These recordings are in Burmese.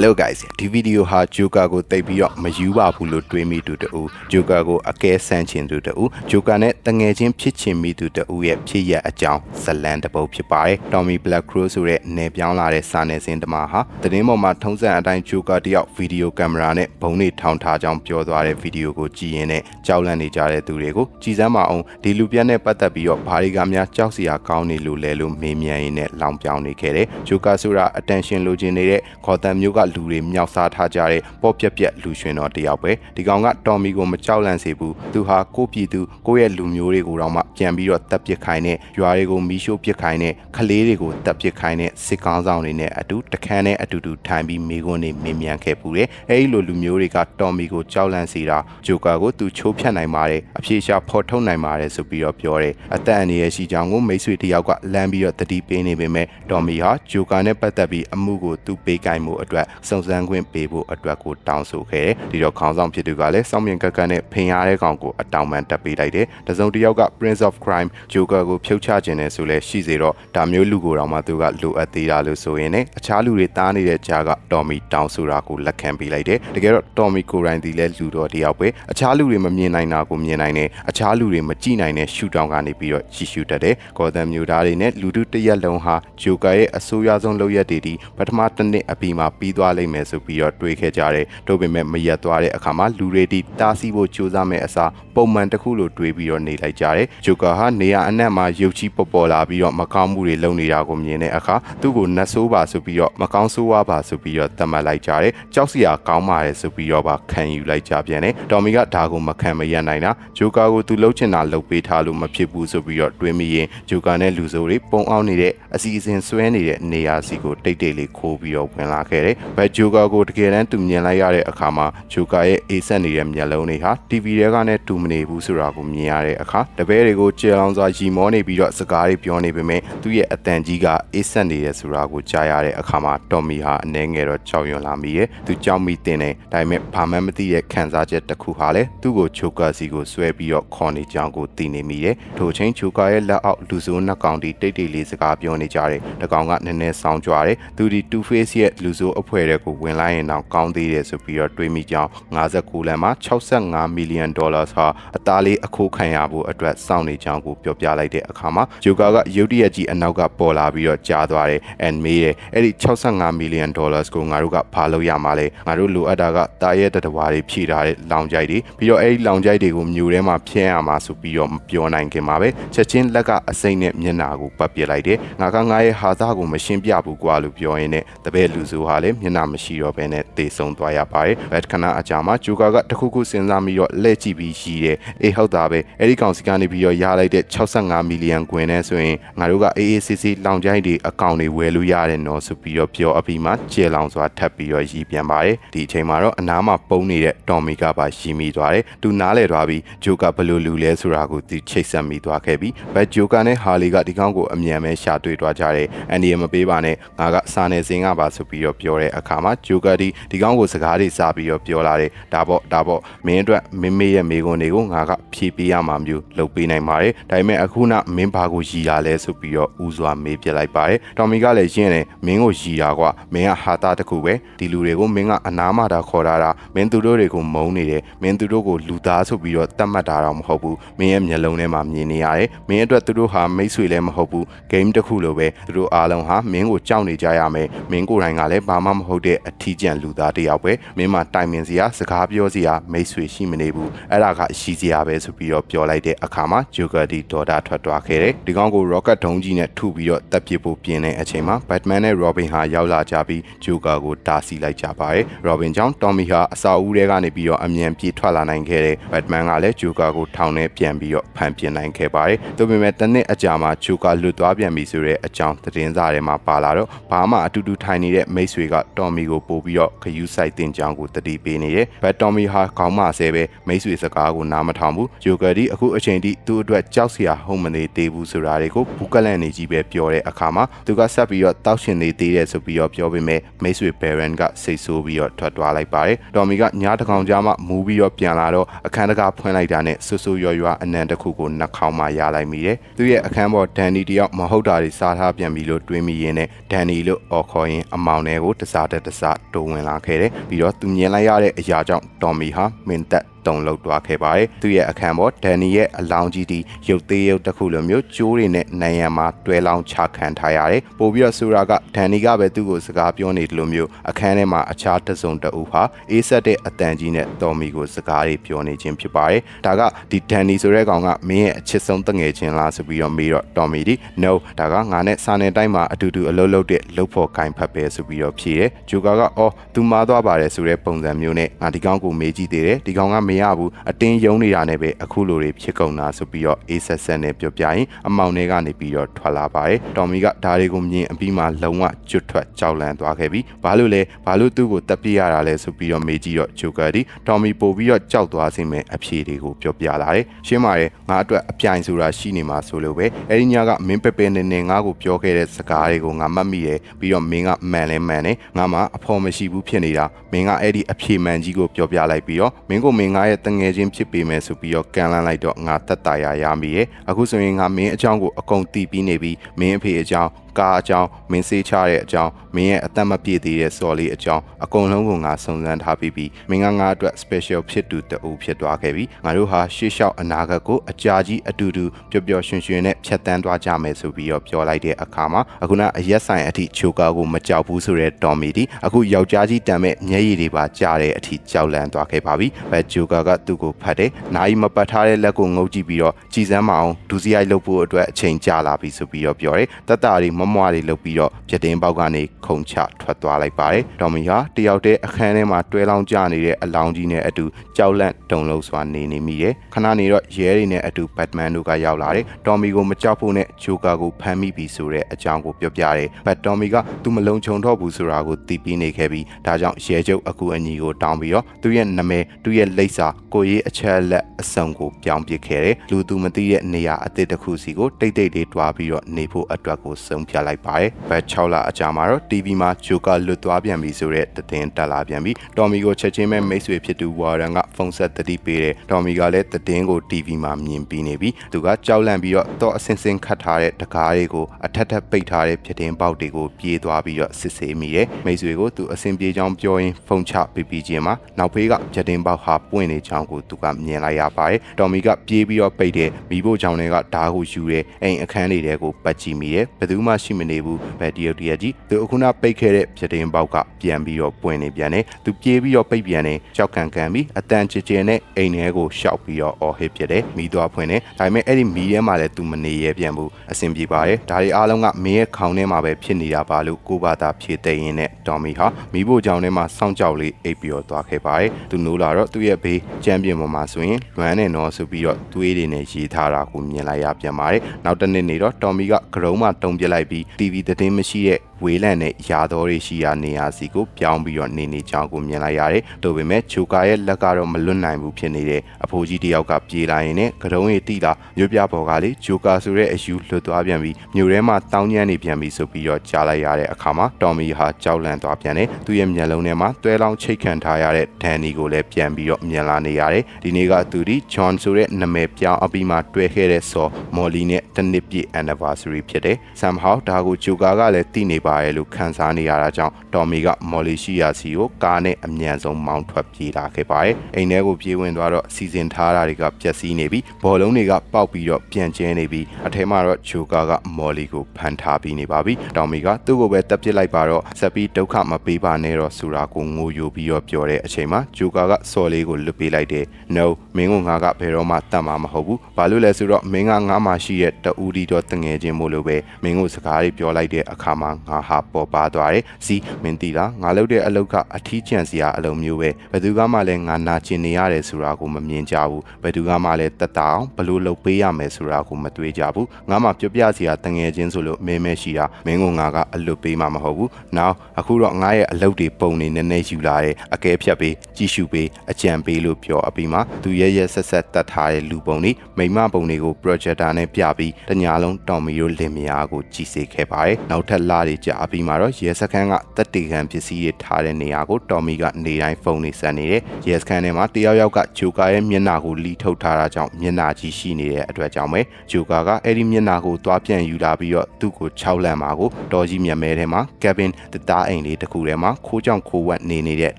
Hello guys ဒီဗီဒီယိုဟာ Joker ကိုတိတ်ပြီးတော့မယူပါဘူးလို့တွေးမိသူတူ Joker ကိုအကဲဆန်းချင်သူတူ Joker နဲ့တငယ်ချင်းဖြစ်ချင်မိသူတူရဲ့ဖြစ်ရအကြောင်းဇလန်တစ်ပုဒ်ဖြစ်ပါတယ် Tommy Black Crow ဆိုတဲ့နယ်ပြောင်းလာတဲ့စာနယ်ဇင်းတမဟာသတင်းပေါ်မှာထုံးစံအတိုင်း Joker တယောက်ဗီဒီယိုကင်မရာနဲ့ဘုံတွေထောင်ထားကြောင်းပြောသွားတဲ့ဗီဒီယိုကိုကြည့်ရင်နဲ့ကြောက်လန့်နေကြတဲ့သူတွေကိုကြည်စမ်းမအောင်ဒီလူပြတ်နဲ့ပတ်သက်ပြီးတော့ဘာတွေကများကြောက်စရာကောင်းနေလို့လဲလို့မေးမြန်းရင်းနဲ့လောင်ပြောင်းနေခဲ့တယ် Joker ဆိုတာ attention လိုချင်နေတဲ့ခေါ်တန်မျိုးကလူတွေမြောက်စားထားကြတဲ့ပေါ့ပြက်ပြက်လူရှင်တော်တယောက်ပဲဒီကောင်ကတော်မီကိုမကြောက်လန့်စေဘူးသူဟာကိုယ့်ပြည်သူကိုယ့်ရဲ့လူမျိုးတွေကိုတော့မှပြန်ပြီးတော့တပ်ပစ်ခိုင်းတဲ့ရွာတွေကိုမီးရှို့ပစ်ခိုင်းတဲ့ကလေးတွေကိုတပ်ပစ်ခိုင်းတဲ့စစ်ကောင်းဆောင်တွေနဲ့အတူတခန်းနဲ့အတူတူထိုင်ပြီးမိကွန်းနေမင်းမြန်ခဲ့ပူတယ်အဲဒီလိုလူမျိုးတွေကတော်မီကိုကြောက်လန့်စေတာဂျိုကာကိုသူချိုးဖျက်နိုင်ပါတယ်အပြေရှားဖော်ထုတ်နိုင်ပါတယ်ဆိုပြီးတော့ပြောတယ်အသက်အန္တရာယ်ရှိကြောင်းကိုမိတ်ဆွေတယောက်ကလမ်းပြီးတော့တတိပေးနေပေမဲ့တော်မီဟာဂျိုကာနဲ့ပတ်သက်ပြီးအမှုကိုသူပေးကင်မှုအတွက်စုံစမ်းခွင့်ပေးဖို့အတွက်ကိုတောင်းဆိုခဲ့တယ်ဒီတော့ခေါင်းဆောင်ဖြစ်သူကလည်းစောင့်မြင်ကက်ကက်နဲ့ဖင်ရတဲ့ကောင်ကိုအတောင်ပန်တက်ပေးလိုက်တယ်တစုံတစ်ယောက်က Prince of Crime Joker ကိုဖြုတ်ချခြင်းနဲ့ဆိုလဲရှိစေတော့ဒါမျိုးလူကိုတော့မှသူကလိုအပ်သေးတာလို့ဆိုရင်လည်းအခြားလူတွေတားနေတဲ့ကြားက Tommy တောင်းဆိုတာကိုလက်ခံပေးလိုက်တယ်တကယ်တော့ Tommy ကိုရိုင်းဒီလဲလူတော်တယောက်ပဲအခြားလူတွေမမြင်နိုင်တာကိုမြင်နိုင်တယ်အခြားလူတွေမကြည့်နိုင်တဲ့ရှူတောင်ကနေပြီးတော့ကြည့်ရှုတတ်တယ်ဂေါ်သမ်မျိုးသားတွေနဲ့လူထုတစ်ရက်လုံးဟာ Joker ရဲ့အဆိုးရွားဆုံးလုပ်ရက်တွေဒီပထမတစ်နှစ်အပြီးမှာပြီးသွားလိမ့်မယ်ဆိုပြီးတော့တွေးခဲ့ကြတယ်တို့ပေမဲ့မရက်သွားတဲ့အခါမှာလူတွေဒီတားဆီးဖို့ကြိုးစားမဲ့အစားပုံမှန်တစ်ခုလိုတွေးပြီးတော့နေလိုက်ကြတယ်ဂျိုကာဟာနေရာအနှံ့မှာရုပ်ချီပေါ်ပေါ်လာပြီးတော့မကောင်းမှုတွေလုပ်နေတာကိုမြင်တဲ့အခါသူ့ကိုနှဆိုးပါဆိုပြီးတော့မကောင်းဆိုးဝါးပါဆိုပြီးတော့သတ်မှတ်လိုက်ကြတယ်ကြောက်စရာကောင်းပါတယ်ဆိုပြီးတော့ပါခံယူလိုက်ကြပြန်တယ်တော်မီကဒါကိုမခံမရနိုင်တာဂျိုကာကိုသူလှုပ်ချင်တာလှုပ်ပေးထားလို့မဖြစ်ဘူးဆိုပြီးတော့တွေးမိရင်ဂျိုကာနဲ့လူဆိုးတွေပုံအောင်နေတဲ့အစီအစဉ်ဆွဲနေတဲ့နေရာစီကိုတိတ်တိတ်လေးခိုးပြီးတော့ဝင်လာခဲ့တယ်ဘယ်ဂျိုကာကိုတကယ်တမ်းသူမြင်လိုက်ရတဲ့အခါမှာဂျိုကာရဲ့အေးဆက်နေတဲ့မျက်လုံးတွေဟာ TV တွေကနဲ့တူမနေဘူးဆိုတာကိုမြင်ရတဲ့အခါတပည့်တွေကိုကျေလောင်စွာရီမောနေပြီးတော့စကားတွေပြောနေပေမဲ့သူ့ရဲ့အတန်ကြီးကအေးဆက်နေတယ်ဆိုတာကိုကြားရတဲ့အခါမှာတော်မီဟာအနှဲငယ်တော့ကြောက်ရွံ့လာမိရဲ့သူကြောက်မိတင်တယ်ဒါပေမဲ့ဘာမှမသိတဲ့ခံစားချက်တစ်ခုဟာလည်းသူ့ကိုချိုကာစီကိုဆွဲပြီးတော့ခေါ်နေကြောင်းကိုသိနေမိတယ်ထိုချိန်ချိုကာရဲ့လက်အောက်လူစိုးနှစ်ကောင်တီတိတ်တိတ်လေးစကားပြောနေကြတယ်တကောင်ကနည်းနည်းဆောင်းကြွားတယ်သူဒီ Two Face ရဲ့လူစိုးအဖွဲတဲ့ကိုဝင်လိုက်ရင်တော့ကောင်းသေးတယ်ဆိုပြီးတော့တွေးမိကြောင်း59လမ်းမှာ65မီလီယံဒေါ်လာဟာအသားလေးအခိုးခံရဖို့အတွက်စောင့်နေကြောင်းကိုပြောပြလိုက်တဲ့အခါမှာဂျိုကာကရုတ်တရက်ကြီးအနောက်ကပေါ်လာပြီးတော့ကြားသွားတယ်။ and မေးတယ်အဲ့ဒီ65မီလီယံဒေါ်လာကိုငါတို့ကဘာလုပ်ရမှာလဲငါတို့လိုအပ်တာကတာရဲတတဝါတွေဖြည့်ထားတဲ့လောင်ကြိုက်တွေပြီးတော့အဲ့ဒီလောင်ကြိုက်တွေကိုမြို့ထဲမှာဖျဲရမှာဆိုပြီးတော့မပြောနိုင်ခင်မှာပဲချက်ချင်းလက်ကအစိမ့်နဲ့မျက်နာကိုပတ်ပြစ်လိုက်တယ်။ငါကငါရဲ့ဟာသားကိုမရှင်းပြဘူးကွာလို့ပြောရင်းနဲ့တပည့်လူစုဟာလည်းမျက်နာမရှိတော့ဘဲနဲ့တေဆုံးသွားရပါတယ်။ဘက်ခဏအကြာမှာဂျိုကာကတခုခုစဉ်းစားပြီးတော့လှည့်ကြည့်ပြီးရှိတယ်။အေးဟုတ်တာပဲအဲ့ဒီကောင်စီကနေပြီးတော့ရလိုက်တဲ့65မီလီယံကွင်နဲ့ဆိုရင်ငါတို့ကအေးအေးဆေးဆေးလောင်ကြိုက်တွေအကောင့်တွေဝယ်လို့ရတယ်နော်ဆိုပြီးတော့ပြောအပြီးမှကျေလောင်စွာထပ်ပြီးတော့ရည်ပြန်ပါတယ်။ဒီအချိန်မှာတော့အနားမှာပုံနေတဲ့တော်မီကပါရည်မိသွားတယ်။သူနားလဲသွားပြီးဂျိုကာဘယ်လိုလူလဲဆိုတာကိုသူချိတ်ဆက်မိသွားခဲ့ပြီးဘက်ဂျိုကာနဲ့ဟာလီကဒီကောင်ကိုအမြန်ပဲရှာတွေ့သွားကြတယ်။အန်ဒီရမပေးပါနဲ့ငါကစာနယ်စင်ကပါဆိုပြီးတော့ပြောတဲ့အခါမှာဂျိုကာဒီဒီကောင်ကိုစကားတွေစပြီးတော့ပြောလာတယ်။ဒါပေါ့ဒါပေါ့မင်းအတွက်မင်းမေရဲ့မိကွန်းတွေကိုငါကဖြည့်ပေးရမှာမျိုးလုပ်ပေးနိုင်ပါတယ်။ဒါပေမဲ့အခုနမင်းဘာကိုရည်လာလဲဆိုပြီးတော့ဦးစွာမေးပြလိုက်ပါတယ်။တော်မီကလည်းရင်းတယ်မင်းကိုရည်တာကွာမင်းကဟာတာတခုပဲဒီလူတွေကိုမင်းကအနာမတာခေါ်တာတာမင်းသူတို့တွေကိုမုန်းနေတယ်မင်းသူတို့ကိုလူသားဆိုပြီးတော့တတ်မှတ်တာတော့မဟုတ်ဘူးမင်းရဲ့မျက်လုံးထဲမှာမြင်နေရတယ်မင်းအတွက်သူတို့ဟာမိတ်ဆွေလည်းမဟုတ်ဘူးဂိမ်းတစ်ခုလိုပဲသူတို့အားလုံးဟာမင်းကိုကြောက်နေကြရမယ်မင်းကိုယ်တိုင်ကလည်းဘာမှမဟုတ်တဲ့အထီးကျန်လူသားတယောက်ပဲမင်းမှာတိုင်ပင်စရာစကားပြောစရာမိတ်ဆွေရှိမနေဘူးအဲ့ဒါကရှိစရာပဲဆိုပြီးတော့ပြောလိုက်တဲ့အခါမှာဂျိုကာဒီဒေါ်တာထွက်သွားခဲ့တယ်ဒီကောင်ကို rocket ဒုံးကြီးနဲ့ထုပြီးတော့တပ်ပစ်ဖို့ပြင်တဲ့အချိန်မှာ Batman နဲ့ Robin ဟာရောက်လာကြပြီးဂျိုကာကိုတားဆီးလိုက်ကြပါတယ် Robin ကြောင့် Tommy ဟာအစာအုပ်ထဲကနေပြီးတော့အမြန်ပြေးထွက်လာနိုင်ခဲ့တယ် Batman ကလည်းဂျိုကာကိုထောင်ထဲပြန်ပြီးတော့ဖမ်းပစ်နိုင်ခဲ့ပါတယ်ဒါပေမဲ့တနစ်အကြာမှာဂျိုကာလွတ်သွားပြန်ပြီဆိုတဲ့အကြောင်းသတင်းစာထဲမှာပါလာတော့ဘာမှအတူတူထိုင်နေတဲ့မိတ်ဆွေက Tommy ကိုပို့ပြီးတော့ခယူးဆိုင်တင်ကြောင်းကိုတတိပေးနေတယ်။ But Tommy ဟာခေါင်းမဆဲပဲမိတ်ဆွေစကားကိုနားမထောင်ဘူး။ Joker ဒီအခုအချိန်ထိသူ့အတွက်ကြောက်စရာဟုတ်မနေသေးဘူးဆိုတာတွေကိုဘူးကလန်နေကြီးပဲပြောတဲ့အခါမှာသူကဆက်ပြီးတော့တောက်ရှင်နေသေးတယ်ဆိုပြီးတော့ပြောပေမဲ့မိတ်ဆွေ Baron ကစိတ်ဆိုးပြီးတော့ထွက်သွားလိုက်ပါတယ်။ Tommy ကညားတစ်ကောင်ကြားမှမူးပြီးတော့ပြန်လာတော့အခန်းတကာဖွင့်လိုက်တာနဲ့ဆူဆူရွရွအနံတစ်ခုကိုနှာခေါင်းမှာရလိုက်မိတယ်။သူ့ရဲ့အခန်းပေါ်ဒန်နီတယောက်မဟုတ်တာတွေစားထားပြန်ပြီလို့တွေးမိရင်းနဲ့ဒန်နီလို့အော်ခေါ်ရင်အမောင်တွေကိုတစစားတဲ့တစားတိုးဝင်လာခဲ့တယ်ပြီးတော့သူမြင်လိုက်ရတဲ့အရာကြောင့်တော်မီဟာမင်သက်တုံလောက်သွားခဲ့ပါတယ်သူ့ရဲ့အခန်းပေါ်ဒန်နီရဲ့အလောင်းကြီးတီရုပ်သေးရုပ်တစ်ခုလိုမျိုးကျိုးတွေနဲ့နံရံမှာတွဲလောင်းချခံထားရတယ်ပို့ပြီးတော့ဆိုရာကဒန်နီကပဲသူ့ကိုစကားပြောနေတယ်လို့မျိုးအခန်းထဲမှာအခြားတစုံတအူဟာအေးဆက်တဲ့အတန်ကြီးနဲ့တော်မီကိုစကားတွေပြောနေခြင်းဖြစ်ပါတယ်ဒါကဒီဒန်နီဆိုတဲ့ကောင်ကမင်းရဲ့အချစ်ဆုံးတငယ်ချင်းလားဆိုပြီးတော့မေးတော့တော်မီဒီ no ဒါကငါနဲ့စာနယ်တိုင်းမှာအတူတူအလုပ်လုပ်တဲ့လှုပ်ဖို့ဂိုင်းဖတ်ပဲဆိုပြီးတော့ဖြေတယ်ဂျိုကာကအော်သူမာသွားပါတယ်ဆိုတဲ့ပုံစံမျိုးနဲ့ငါဒီကောင်ကိုမေးကြည့်သေးတယ်ဒီကောင်ကမရဘူးအတင်းယုံနေတာနဲ့ပဲအခုလိုတွေဖြစ်ကုန်တာဆိုပြီးတော့အေးဆက်ဆက်နဲ့ပြောပြရင်အမောင်တွေကနေပြီးတော့ထွက်လာပါတယ်တော်မီကဒါတွေကိုမြင်အပြီးမှလုံးဝကျွတ်ထွက်ကြောက်လန့်သွားခဲ့ပြီးဘာလို့လဲဘာလို့သူ့ကိုတပ်ပြရတာလဲဆိုပြီးတော့မေးကြည့်တော့ဂျိုကာဒီတော်မီပို့ပြီးတော့ကြောက်သွားစေမယ်အဖြေတွေကိုပြောပြလာတယ်ရှင်းပါတယ်ငါအတွက်အပြိုင်ဆိုတာရှိနေမှာဆိုလို့ပဲအဲဒီညကမင်းပေပေနေနေငါ့ကိုပြောခဲ့တဲ့စကားတွေကိုငါမှတ်မိတယ်ပြီးတော့မင်းကမှန်လဲမှန်တယ်ငါမှအဖော်မရှိဘူးဖြစ်နေတာမင်းကအဲ့ဒီအဖြေမှန်ကြီးကိုပြောပြလိုက်ပြီးတော့မင်းကိုမင်းငါရဲ့တငယ်ချင်းဖြစ်ပေမယ်ဆိုပြီးတော့ကန်လန်းလိုက်တော့ငါတက်တာရရမိရဲ့အခုဆိုရင်ငါမင်းအကြောင်းကိုအကုန်တီးပြီးနေပြီးမင်းအဖေအကြောင်းကားအကြောင်းမင်းစေးချတဲ့အကြောင်းမင်းရဲ့အသက်မပြည့်သေးတဲ့စော်လေးအကြောင်းအကုန်လုံးကိုငါစုံစမ်းထားပြီးပြီးမင်းကငါအတွက် special ဖြစ်သူတူဖြစ်သွားခဲ့ပြီငါတို့ဟာရှေ့လျှောက်အနာဂတ်ကိုအကြာကြီးအတူတူပျော်ပျော်ရွှင်ရွှင်နဲ့ဖြတ်တန်းသွားကြမယ်ဆိုပြီးတော့ပြောလိုက်တဲ့အခါမှာအခုနအရက်ဆိုင်အထိချိုကာကိုမကြောက်ဘူးဆိုတဲ့တော်မီဒီအခုယောက်ျားကြီးတန်မဲ့မျက်ရည်တွေပါကြားတဲ့အထိကြောက်လန့်သွားခဲ့ပါပြီဘက်ဂျိုကာကသူ့ကိုဖတ်တယ်နိုင်မပတ်ထားတဲ့လက်ကိုငုပ်ကြည့်ပြီးတော့ကြည်စမ်းမအောင်ဒူစီရိုက်လုပ်ဖို့အတွက်အချိန်ကြာလာပြီဆိုပြီးတော့ပြောတယ်တတ်တာတွေမမွားတွေလုပ်ပြီးတော့ပြတင်းပေါက်ကနေခုံချထွက်သွားလိုက်ပါတယ်တော်မီဟာတယောက်တည်းအခန်းထဲမှာတွဲလောင်းကြနေတဲ့အလောင်းကြီးနဲ့အတူကြောက်လန့်တုန်လှုပ်စွာနေနေမိတယ်ခဏနေတော့ရဲတွေနဲ့အတူဘတ်မန်တို့ကရောက်လာတယ်တော်မီကိုမကြောက်ဖို့နဲ့ဂျိုကာကိုဖမ်းမိပြီဆိုတဲ့အကြောင်းကိုပြောပြတယ်ဘတ်တော်မီကသူမလုံခြုံတော့ဘူးဆိုတာကိုသိပြီးနေခဲ့ပြီးဒါကြောင့်ရဲချုပ်အကူအညီကိုတောင်းပြီးတော့သူ့ရဲ့နာမည်သူ့ရဲ့လိပ်စာကိုရေးအချက်အလက်အစုံကိုပြောင်းပစ်ခဲ့တယ်လူသူမသိတဲ့နေရာအသစ်တစ်ခုစီကိုတိတ်တိတ်လေးတွားပြီးတော့နေဖို့အတွက်ကိုဆုံးဖြတ်လိုက်ပါတယ်ဘတ်6လအကြာမှာတော့ TV မှာဂျိုကာလွတ်သွားပြန်ပြီဆိုတဲ့သတင်းတက်လာပြန်ပြီတော်မီကိုချက်ချင်းပဲမိတ်ဆွေဖြစ်သူဝါရန်ကဖုန်းဆက်တတိပေးတယ်တော်မီကလည်းသတင်းကို TV မှာမြင်ပြီးနေပြီသူကကြောက်လန့်ပြီးတော့တော့အစင်စင်ခတ်ထားတဲ့တကားတွေကိုအထက်ထက်ပိတ်ထားတဲ့ဖြစ်တင်ပေါက်တွေကိုပြေးသွားပြီးတော့စစ်ဆေးမိတယ်မိတ်ဆွေကိုသူအစင်ပြေချောင်းပြောရင်းဖုန်းချပြီးပြီးချင်းမှာနောက်ဖေးကဖြစ်တင်ပေါက်ဟာပွင့်နေချောင်းကိုသူကမြင်လိုက်ရပါတယ်တော်မီကပြေးပြီးတော့ပိတ်တယ်မိဖို့ချောင်းတွေကဓာတ်ကိုယူတယ်အိမ်အခန်းလေးတွေကိုပတ်ကြည့်မိတယ်ဘယ်သူမှရှိမနေဘူးဘယ်တရုတ်တရက်ကြီးသူအခုနပိတ်ခဲ့တဲ့ဖြစ်တင်ပေါက်ကပြန်ပြီးတော့ပွင့်နေပြန်တယ်သူပြေးပြီးတော့ပိတ်ပြန်တယ်ကြောက်ကန်ကန်ပြီးအတန်ကြဲကြဲနဲ့အိမ်ထဲကိုရှောက်ပြီးတော့အော်ဟစ်ဖြစ်တယ်မိသွားဖွင့်တယ်ဒါပေမဲ့အဲ့ဒီမီထဲမှာလည်းသူမနေရဲပြန်ဘူးအဆင်ပြေပါတယ်ဒါတွေအားလုံးကမင်းရဲ့ခေါင်းထဲမှာပဲဖြစ်နေတာပါလို့ကိုဘာသာဖြေသိရင်နဲ့ဒေါ်မီဟာမိဖို့ကြောင့်ထဲမှာစောင့်ကြောက်လေးအိပ်ပြီးတော့သွားခဲ့ပါတယ်သူနိုးလာတော့သူ့ရဲ့ဘေးချမ်းပြင်ပေါ်မှာဆိုရင်လွမ်းနဲ့နော်ဆိုပြီးတော့သွေးတွေနဲ့ရေးထားတာကိုမြင်လိုက်ရပြန်ပါတယ်နောက်တစ်နေ့နေတော့တော်မီကကရုံးမှတုံပြစ်လိုက်ပြီး TV သတင်းမရှိတဲ့ ဝေးလန့်နဲ့ယာတော်တွေရှိရာနေရာစီကိုပြောင်းပြီးတော့နေနေကြောင်းကိုမြင်လိုက်ရတယ်။ဒါပေမဲ့ဂျိုကာရဲ့လက်ကတော့မလွတ်နိုင်ဘူးဖြစ်နေတယ်။အဖိုးကြီးတယောက်ကပြေးလာရင်နဲ့ကတုံးရီတိလာမြို့ပြပေါ်ကလေဂျိုကာဆိုတဲ့အယူလွတ်သွားပြန်ပြီးမြို့ထဲမှာတောင်းညံ့နေပြန်ပြီးဆိုပြီးတော့ကြားလိုက်ရတဲ့အခါမှာတော်မီဟာကြောက်လန့်သွားပြန်တယ်။သူ့ရဲ့မျက်လုံးထဲမှာတွဲလောင်းချိတ်ခံထားရတဲ့ဒန်နီကိုလည်းပြန်ပြီးတော့မြင်လာနေရတယ်။ဒီနေ့ကသူဒီဂျွန်ဆိုတဲ့နာမည်ပြောင်းအပြီးမှတွဲခဲ့တဲ့ဆော်မော်လီနဲ့တစ်နှစ်ပြည့် anniversary ဖြစ်တယ်။ somehow ဒါကိုဂျိုကာကလည်းသိနေပါရဲ့လို့ခံစားနေရတာကြောင့်တော်မီကမော်လီရှိယာစီကိုကားနဲ့အမြန်ဆုံးမောင်းထွက်ပြေးလာခဲ့ပါတယ်။အိမ်ထဲကိုပြေးဝင်သွားတော့စီစဉ်ထားတာတွေကပျက်စီးနေပြီးဘောလုံးတွေကပေါက်ပြီးတော့ပြန်ကျဲနေပြီးအထဲမှာတော့ဂျိုကာကမော်လီကိုဖန်ထားပြီးနေပါပြီ။တော်မီကသူ့ကိုပဲတပ်ပစ်လိုက်ပါတော့ဆက်ပြီးဒုက္ခမပေးပါနဲ့တော့ဆိုတာကိုငိုယိုပြီးတော့ပြောတဲ့အချိန်မှာဂျိုကာကစော်လေးကိုလွတ်ပေးလိုက်တယ်။ No မင်းကငါကဘယ်တော့မှတတ်မှာမဟုတ်ဘူး။ဘာလို့လဲဆိုတော့မင်းကငါမှရှိရဲ့တူဒီတော့တငယ်ချင်းမို့လို့ပဲမင်းကိုစကားတွေပြောလိုက်တဲ့အခါမှာငါဟာပေါ်ပါသွားတယ်။စီမင်းတီလားငါလုပ်တဲ့အလုပ်ကအထီးကျန်စရာအလုပ်မျိုးပဲဘယ်သူကမှလည်းငါနာကျင်နေရတယ်ဆိုတာကိုမမြင်ကြဘူးဘယ်သူကမှလည်းတက်တာအောင်ဘလို့လုပ်ပေးရမယ်ဆိုတာကိုမတွေးကြဘူးငါမှပြောပြစရာတငယ်ချင်းဆိုလို့မဲမဲရှိတာမင်းကငါကအလွတ်ပေးမှာမဟုတ်ဘူး။ now အခုတော့ငါရဲ့အလုပ်တွေပုံနေနည်းနည်းယူလာတယ်အကဲဖြတ်ပေးကြီးရှုပေးအကြံပေးလို့ပြောအပြီးမှာသူရဲ့ရဲ့ဆက်ဆက်တတ်ထားတဲ့လူပုံတွေမိမပုံတွေကို projector နဲ့ပြပြီးတညာလုံးတောင်မီရိုလင်မယားကိုကြည်စေခဲ့ပါတယ်။နောက်ထပ်လာတွေကြာအပြီးမှာတော့ရဲစခန်းကတက်တေခံပစ္စည်းတွေထားတဲ့နေရာကိုတော်မီကနေတိုင်းဖုန်းနေဆက်နေတယ်ရဲစခန်းထဲမှာတယောက်ယောက်ကဂျိုကာရဲ့မျက်နှာကိုလီထုတ်ထားတာကြောင့်မျက်နှာကြီးရှိနေတဲ့အတွက်ကြောင့်ပဲဂျိုကာကအဲ့ဒီမျက်နှာကိုသွားပြန်ယူလာပြီးတော့သူ့ကို6လန့်မှာကိုတော်ကြီးမျက်မဲထဲမှာကက်ဘင်တသားအိမ်လေးတစ်ခုထဲမှာခိုးကြောင်ခိုးဝက်နေနေတဲ့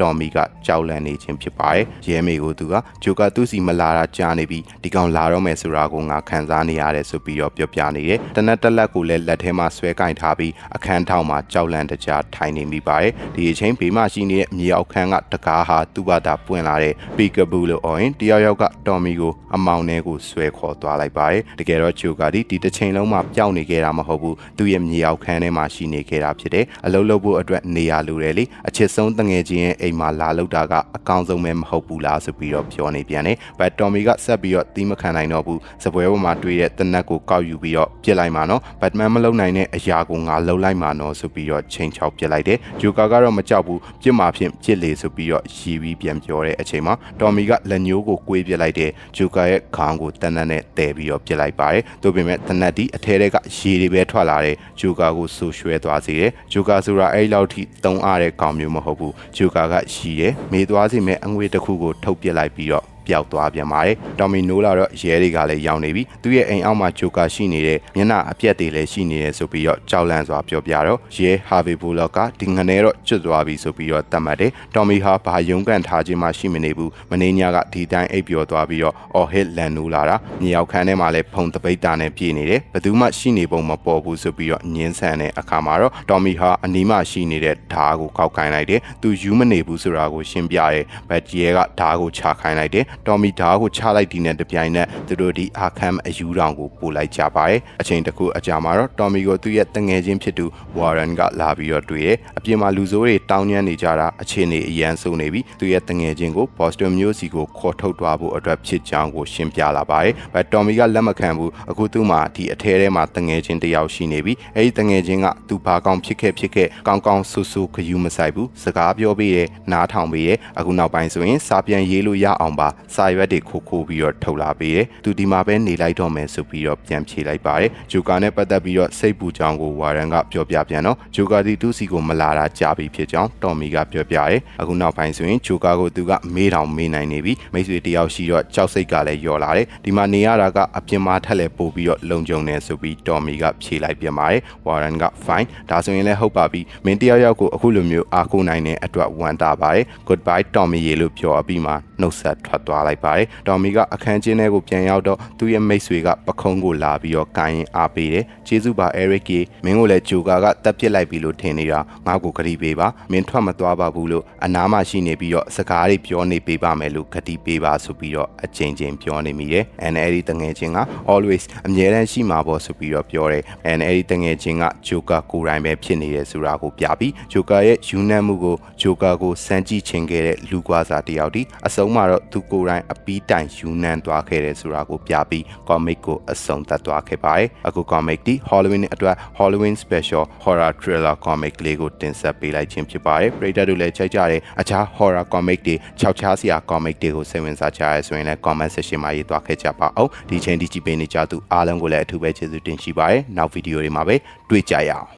တော်မီကကြောက်လန့်နေခြင်းဖြစ်ပါတယ်ရဲမေကိုသူကဂျိုကာသူ့စီမလာတာကြားနေပြီးဒီကောင်လာတော့မယ်ဆိုတာကိုငါခံစားနေရတယ်ဆိုပြီးတော့ပြောပြနေတယ်တနက်တက်လက်ကိုလည်းလက်ထဲမှာဆွဲကင်ထားပြီးအခန်းထောင်မှာကြောက်လန့်တကြားထိုင်နေမိပါတယ်ဒီအချိန်ဘေးမှာရှိနေတဲ့မြေအောက်ခန်းကတကားဟာသူ့ဘာသာပွင့်လာတဲ့ပီကဘူလို့အော်ရင်တယောက်ယောက်ကတော်မီကိုအမောင်ထဲကိုဆွဲခေါ်သွားလိုက်ပါတယ်တကယ်တော့ဂျိုကာဒီဒီတစ်ချိန်လုံးမှာပျောက်နေခဲ့တာမဟုတ်ဘူးသူ့ရဲ့မြေအောက်ခန်းထဲမှာရှိနေခဲ့တာဖြစ်တယ်အလုံးလုံးဖို့အတွက်နေရာလိုတယ်လေအချစ်ဆုံးတငယ်ချင်းရဲ့အိမ်မှာလာလောက်တာကအကောင်းဆုံးပဲမဟုတ်ဘူးလားဆိုပြီးတော့ပြောနေပြန်တယ်ဘတ်တော်မီကဆက်ပြီးတော့တီးမခံနိုင်တော့ဘူးစပွဲပေါ်မှာတွေ့တဲ့တနက်ကိုကောက်ယူပြီးတော့ပြစ်လိုက်မှာနော်ဘတ်မန်မလုံနိုင်တဲ့အရာကိုငါလုံလိုက်မှာနော်ဆိုပြီးတော့ချိန်ချောက်ပြစ်လိုက်တယ်ဂျိုကာကတော့မကြောက်ဘူးပြစ်မှာဖြင့်ပြစ်လေဆိုပြီးတော့ရီပြီးပြန်ပြောတဲ့အချိန်မှာတော်မီကလက်ညှိုးကိုကွေးပြစ်လိုက်တဲ့ဂျိုကာရဲ့ခေါင်းကိုတန်တန်နဲ့တဲပြီးတော့ပြစ်လိုက်ပါတယ်သို့ပေမဲ့တနက်ဒီအထဲထဲကရေတွေပဲထွက်လာတဲ့ဂျိုကာကိုဆူရွှဲသွားစေတယ်ဂျိုကာဆိုတာအဲ့ဒီလောက်ထိတုံးအားတဲ့ကောင်မျိုးမဟုတ်ဘူးဂျိုကာကရီတယ်မေးသွားစီမဲ့အငွေတစ်ခုကိုထုတ်ပစ်လိုက်ပြီးတော့ ပျောက်သွားပြန်ပါတယ်။တော်မီနိုးလာတော့ရဲတွေကလည်းရောက်နေပြီ။သူ့ရဲ့အိမ်အောက်မှာဂျိုကာရှိနေတဲ့မျက်နှာအပြက်တွေလည်းရှိနေတယ်ဆိုပြီးတော့ကြောက်လန့်စွာပြောပြတော့ရဲဟာဗီဘူလော့ကဒီငနဲတော့ကျွတ်သွားပြီဆိုပြီးတော့တတ်မှတ်တယ်။တော်မီဟာဘာယုံကန်ထားခြင်းမှရှိမနေဘူး။မင်းညကဒီတိုင်းအိပ်ပျော်သွားပြီးတော့အော်ဟစ်လန်နိုးလာတာ။မြေရောက်ခန်းထဲမှာလည်းဖုံတပိတ်တာနဲ့ပြေးနေတယ်။ဘယ်သူမှရှိနေပုံမပေါ်ဘူးဆိုပြီးတော့ညင်းဆန်တဲ့အခါမှာတော့တော်မီဟာအနီးမှရှိနေတဲ့ဓားကိုကောက်ခိုင်းလိုက်တယ်။သူယူမနေဘူးဆိုတာကိုရှင်းပြရဲ။ဘတ်ရဲကဓားကိုချခိုင်းလိုက်တယ်။တော်မီဓားကိုချလိုက်ဒီနဲ့တပြိုင်နက်သူတို့ဒီအာခမ်အယူတောင်ကိုပို့လိုက်ကြပါတယ်အချိန်တခုအကြာမှာတော့တော်မီကိုသူ့ရဲ့တငယ်ချင်းဖြစ်သူဝါရန်ကလာပြီးတော့တွေ့တယ်အပြင်မှာလူဆိုးတွေတောင်းညမ်းနေကြတာအချိန်နေအရန်ဆိုးနေပြီသူ့ရဲ့တငယ်ချင်းကိုဘော့စတွန်မြို့စီကိုခေါ်ထုတ်သွားဖို့အတွက်ဖြစ်ကြောင်းကိုရှင်းပြလာပါတယ်ဘတ်တော်မီကလက်မခံဘူးအခုသူ့မှာဒီအထဲထဲမှာတငယ်ချင်းတယောက်ရှိနေပြီအဲဒီတငယ်ချင်းကသူဘာကောင်ဖြစ်ခဲ့ဖြစ်ခဲ့ကောင်းကောင်းဆူဆူခယူမဆိုင်ဘူးစကားပြောပေးတယ်နားထောင်ပေးတယ်အခုနောက်ပိုင်းဆိုရင်စာပြန်ရေးလို့ရအောင်ပါစာရွက်တွေခိုးခိုးပြီးတော့ထုတ်လာပေးတယ်။သူဒီမှာပဲနေလိုက်တော့မယ်ဆိုပြီးတော့ပြန်ဖြေလိုက်ပါတယ်။ဂျိုကာနဲ့ပတ်သက်ပြီးတော့စိတ်ပူကြောင်းကိုဝါရန်ကပြောပြပြန်တော့ဂျိုကာဒီတူးစီကိုမလာတာကြာပြီဖြစ်ကြောင်းတော်မီကပြောပြရဲ။အခုနောက်ပိုင်းဆိုရင်ဂျိုကာကိုသူကမေးတောင်မေးနိုင်နေပြီ။မိတ်ဆွေတယောက်ရှိတော့ကြောက်စိတ်ကလည်းယော်လာတယ်။ဒီမှာနေရတာကအပြင်မှာထက်လဲပို့ပြီးတော့လုံခြုံနေဆိုပြီးတော်မီကဖြေလိုက်ပြန်ပါတယ်။ဝါရန်က fine ဒါဆိုရင်လည်းဟုတ်ပါပြီ။မင်းတယောက်ယောက်ကိုအခုလိုမျိုးအားကိုးနိုင်တဲ့အတွက်ဝမ်းသာပါတယ်။ goodbye တော်မီရေလို့ပြောအပြီးမှာနှုတ်ဆက်ထွက်သွားလိုက်ပါတယ်။တော်မီကအခန်းချင်းထဲကိုပြန်ရောက်တော့သူ့ရဲ့မိတ်ဆွေကပခုံးကိုလာပြီးတော့ကိုင်းရင်အားပေးတယ်။ကျေးဇူးပါ Eric ကြီးမင်းကိုလည်းဂျိုကာကတက်ပစ်လိုက်ပြီလို့ထင်နေတာငါ့ကိုဂရီပေးပါမင်းထွက်မသွားပါဘူးလို့အနားမှာရှိနေပြီးတော့စကားတွေပြောနေပေးပါမယ်လို့ဂတီပေးပါဆိုပြီးတော့အချိန်ချင်းပြောနေမိတယ်။ and အဲ့ဒီတငယ်ချင်းက always အမြဲတမ်းရှိမှာပေါ့ဆိုပြီးတော့ပြောတယ်။ and အဲ့ဒီတငယ်ချင်းကဂျိုကာကိုယ်တိုင်ပဲဖြစ်နေတယ်ဆိုတာကိုပြပြီးဂျိုကာရဲ့ယူနတ်မှုကိုဂျိုကာကိုစမ်းကြည့်ချင်ခဲ့တဲ့လူကွာစာတယောက်ဒီအဆုံးမှာတော့သူကိုယ်တိုင်အပီးတိုင်ယူနန်သွားခဲ့တယ်ဆိုတာကိုပြပြီး comic ကိုအဆုံးသတ်သွားခဲ့ပါတယ်အခု comic ဒီ Halloween အတွက် Halloween special horror thriller comic လေးကိုတင်ဆက်ပေးလိုက်ခြင်းဖြစ်ပါတယ်ပရိသတ်တို့လည်းကြိုက်ကြတဲ့အခြား horror comic တွေခြောက်ခြားစရာ comic တွေကိုစိတ်ဝင်စားကြရဆိုရင်လည်း comment section မှာရေးသွားခဲ့ကြပါအောင်ဒီချိန်ဒီကြည့်ပေးနေကြသူအားလုံးကိုလည်းအထူးပဲကျေးဇူးတင်ရှိပါတယ်နောက်ဗီဒီယိုတွေမှာပဲတွေ့ကြရအောင်